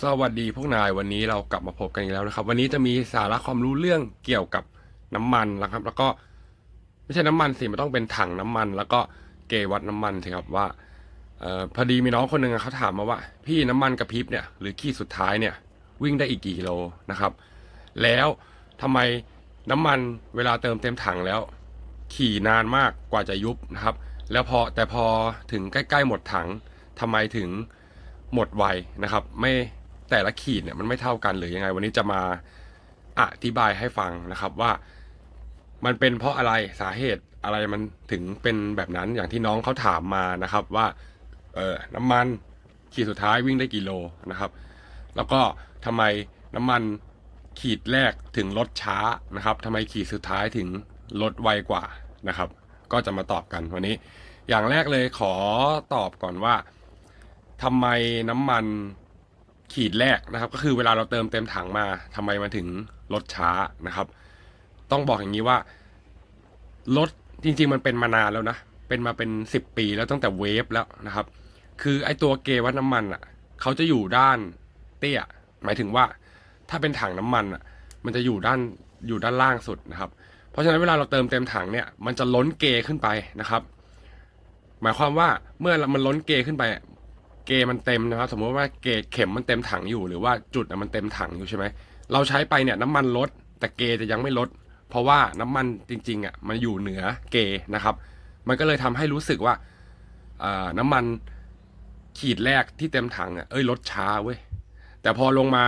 สวัสดีพวกนายวันนี้เรากลับมาพบกันอีกแล้วนะครับ วันนี้จะมีสาระความรู้เรื่องเกี่ยวกับน้ำมันนะครับ แล้วก็ไม่ใช่น้ำมันสิมันต้องเป็นถังน้ำมัน แล้วก็เกวัดน้ำมันสิครับว่าออพอดีมีน้องคนหนึ่งเขาถามมาว่า พี่น้ำมันกระพริบเนี่ยหรือขีดสุดท้ายเนี่ย วิ่งได้อีกกี่กิโลนะครับ แล้วทำไมน้ำมันเวลาเติมเต็มถังแล้ว ขี่นานมากกว่าจะยุบนะครับ แล้วพอแต่พอถึงใกล้ๆหมดถังทำไมถึงหมดไวนะครับ ไม่ แต่ละขีดเนี่ยมันไม่เท่ากันหรือยังไง วันนี้จะมาอธิบายให้ฟังนะครับว่ามันเป็นเพราะอะไรสาเหตุอะไรมันถึงเป็นแบบนั้นอย่างที่น้องเขาถามมานะครับว่าเออน้ำมันขีดสุดท้ายวิ่งได้กี่โลนะครับ แล้วก็ทำไมน้ำมันขีดแรกถึงลดช้านะครับทำไมขีดสุดท้ายถึงลดไวกว่านะครับ ก็จะมาตอบกันวันนี้ อย่างแรกเลยขอตอบก่อนว่าทำไมน้ำมัน ขีดแรกนะครับ ก็คือเวลาเราเติมเต็มถังมาทำไมมันถึงลดช้านะครับ ต้องบอกอย่างนี้ว่ารถจริง ๆ มันเป็นมานานแล้วนะ เป็นมาเป็นสิบปีแล้วตั้งแต่เวฟแล้วนะครับ คือไอตัวเกวัดน้ำมันอะเขาจะอยู่ด้านเตี้ย หมายถึงว่าถ้าเป็นถังน้ำมันอะ มันจะอยู่ด้านอยู่ด้านล่างสุดนะครับ เพราะฉะนั้นเวลาเราเติมเต็มถังเนี่ย มันจะล้นเกขึ้นไปนะครับ หมายความว่าเมื่อมันล้นเกขึ้นไป เกมันเต็มนะครับ สมมติว่าเกเข็มมันเต็มถังอยู่ หรือว่าจุดมันเต็มถังอยู่ใช่ไหมเราใช้ไปเนี่ยน้ำมันลด แต่เกจะยังไม่ลด เพราะว่าน้ำมันจริงๆอะมันอยู่เหนือเกนะครับ มันก็เลยทำให้รู้สึกว่าน้ำมันขีดแรกที่เต็มถังอะเอ้ยลดช้าเว้ยแต่พอลงมา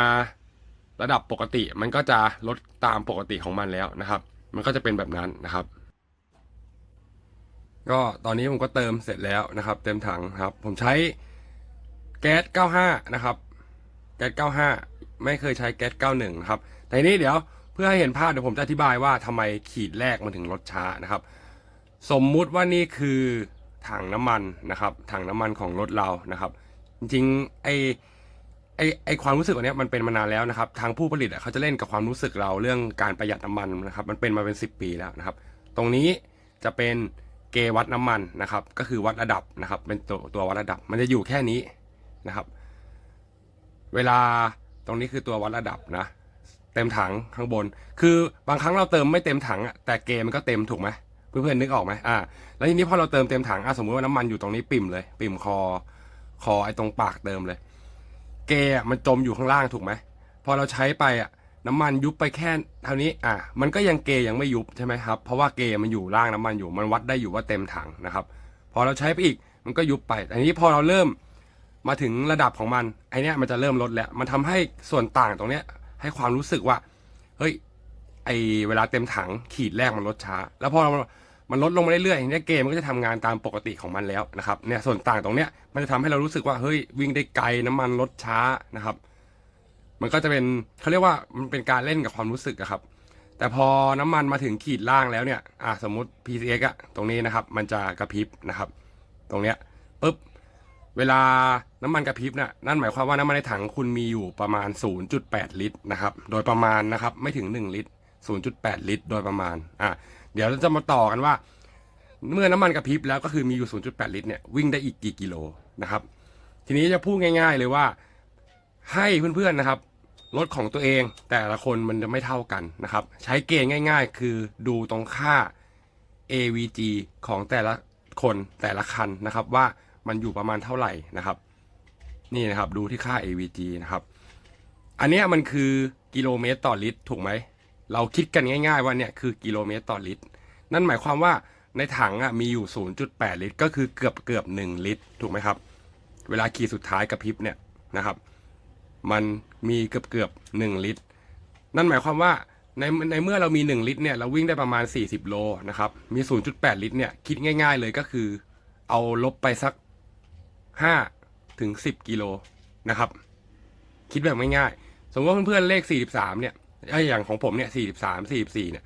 ระดับปกติมันก็จะลดตามปกติของมันแล้วนะครับ มันก็จะเป็นแบบนั้นนะครับ ก็ตอนนี้ผมก็เติมเสร็จแล้วนะครับ เต็มถังครับ ผมใช้ ก๊ส95 นะครับแก๊ส95 ไม่เคยใช้แก๊ส91นะครับ แต่นี้เดี๋ยวเพื่อให้เห็นภาพเดี๋ยวผมจะอธิบายว่าทำไมขีดแรกมันถึงลดช้านะครับ สมมุติว่านี่คือถังน้ำมันนะครับ ถังน้ำมันของรถเรานะครับ จริงๆไอไอไอความรู้สึกอันนี้มันเป็นมานานแล้วนะครับ ทางผู้ผลิตเขาจะเล่นกับความรู้สึกเราเรื่องการประหยัดน้ำมันนะครับ มันเป็นมาเป็น 10 ปีแล้วนะครับ ตรงนี้จะเป็นเกวัดน้ำมันนะครับ ก็คือวัดระดับนะครับ เป็นตัวตัววัดระดับ มันจะอยู่แค่นี้ นะครับ เวลาตรงนี้คือตัววัดระดับนะ เต็มถังข้างบน คือบางครั้งเราเติมไม่เต็มถังอะแต่เกมันก็เต็มถูกไหมเพื่อนๆนึกออกไหมอ่า แล้วทีนี้พอเราเติมเต็มถังอะสมมติว่าน้ำมันอยู่ตรงนี้ปิ่มเลย ปิ่มคอ คอไอ้ตรงปากเติมเลย เกอะมันจมอยู่ข้างล่างถูกไหมพอเราใช้ไปอะน้ำมันยุบไปแค่เท่านี้ อะ มันก็ยังเกยังไม่ยุบใช่ไหมครับ เพราะว่าเกมันอยู่ล่างน้ำมันอยู่ มันวัดได้อยู่ว่าเต็มถังนะครับ พอเราใช้ไปอีก มันก็ยุบไปแต่ทีนี้พอเราเริ่ม มาถึงระดับของมันไอเนี้ยมันจะเริ่มลดแล้ว มันทำให้ส่วนต่างตรงเนี้ย ให้ความรู้สึกว่า เฮ้ย ไอเวลาเต็มถังขีดแรกมันลดช้า แล้วพอมันลดลงมาเรื่อยๆเนี้ยเกมมันก็จะทำงานตามปกติของมันแล้วนะครับเนี่ยส่วนต่างตรงเนี้ยมันจะทำให้เรารู้สึกว่าเฮ้ยวิ่งได้ไกลน้ำมันลดช้านะครับ มันก็จะเป็นเขาเรียกว่ามันเป็นการเล่นกับความรู้สึกครับ แต่พอน้ำมันมาถึงขีดล่างแล้วเนี่ยอะสมมติ PCX อะตรงนี้นะครับ มันจะกระพริบนะครับ ตรงเนี้ยปุ๊บ เวลาน้ำมันกระพริบน่ะนั่นหมายความว่าน้ำมันในถังคุณมีอยู่ประมาณ 0.8 ลิตรนะครับ โดยประมาณนะครับ ไม่ถึง 1 ลิตร 0.8 ลิตร โดยประมาณ อะ เดี๋ยวเราจะมาต่อกันว่า เมื่อน้ำมันกระพริบแล้วก็คือมีอยู่ 0.8 ลิตรเนี่ย วิ่งได้อีกกี่กิโลนะครับ ทีนี้จะพูดง่าย ๆ เลยว่า ให้เพื่อนๆนะครับ รถของตัวเองแต่ละคนมันจะไม่เท่ากันนะครับ ใช้เกณฑ์ง่าย ๆ คือดูตรงค่า AVG ของแต่ละคนแต่ละคันนะครับว่า มันอยู่ประมาณเท่าไหร่นะครับ นี่นะครับดูที่ค่า AVG นะครับ อันนี้มันคือกิโลเมตรต่อลิตรถูกไหม เราคิดกันง่าย ๆ ว่าเนี่ยคือกิโลเมตรต่อลิตร นั่นหมายความว่าในถังอะมีอยู่ 0.8 ลิตร ก็คือเกือบเกือบ1ลิตร ถูกไหมครับ เวลาขีดสุดท้ายกระพริบเนี่ยนะครับ มันมีเกือบเกือบหนึ่งลิตร นั่นหมายความว่าในในเมื่อเรามี 1 ลิตรเนี่ยเราวิ่งได้ประมาณ 40 โลนะครับ มี 0.8 ลิตรเนี่ยคิดง่าย ๆ เลยก็คือ เอาลบไปสัก 5ถึง10กิโลนะครับ คิดแบบง่ายๆ สมมติว่าเพื่อนๆเลข43เนี่ยไออย่างของผมเนี่ย43 44เนี่ย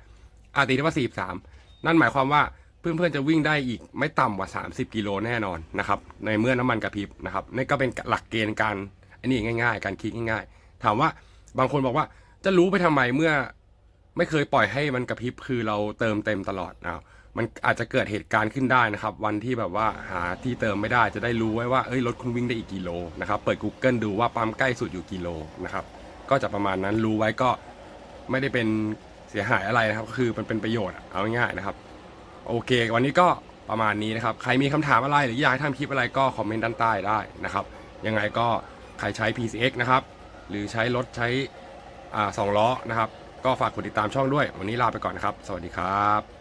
อาตีได้ว่า43นั่นหมายความว่าเพื่อนๆจะวิ่งได้อีกไม่ต่ำกว่า 30 กิโลแน่นอนนะครับ ในเมื่อน้ำมันกระพริบนะครับนี่ก็เป็นหลักเกณฑ์การอันนี้ง่าย ๆ การคิดง่าย ๆ ถามว่าบางคนบอกว่าจะรู้ไปทำไมเมื่อ ไม่เคยปล่อยให้มันกระพริบคือเราเติมเต็มตลอดนะมันอาจจะเกิดเหตุการณ์ขึ้นได้นะครับ วันที่แบบว่าหาที่เติมไม่ได้จะได้รู้ไว้ว่าเอ้ยรถคุณวิ่งได้อีกกิโลนะครับเปิด Google ดูว่าปั๊มใกล้สุดอยู่กิโลนะครับก็จะประมาณนั้นรู้ไว้ก็ไม่ได้เป็นเสียหายอะไรนะครับคือมันเป็นประโยชน์เอาง่ายๆนะครับ โอเค วันนี้ก็ประมาณนี้นะครับ ใครมีคำถามอะไรหรืออยากทำคลิปอะไรก็คอมเมนต์ด้านใต้ได้นะครับ ยังไงก็ใครใช้ PCX นะครับ หรือใช้รถใช้อ่าสองล้อนะครับ ก็ฝากกดติดตามช่องด้วย วันนี้ลาไปก่อนนะครับ สวัสดีครับ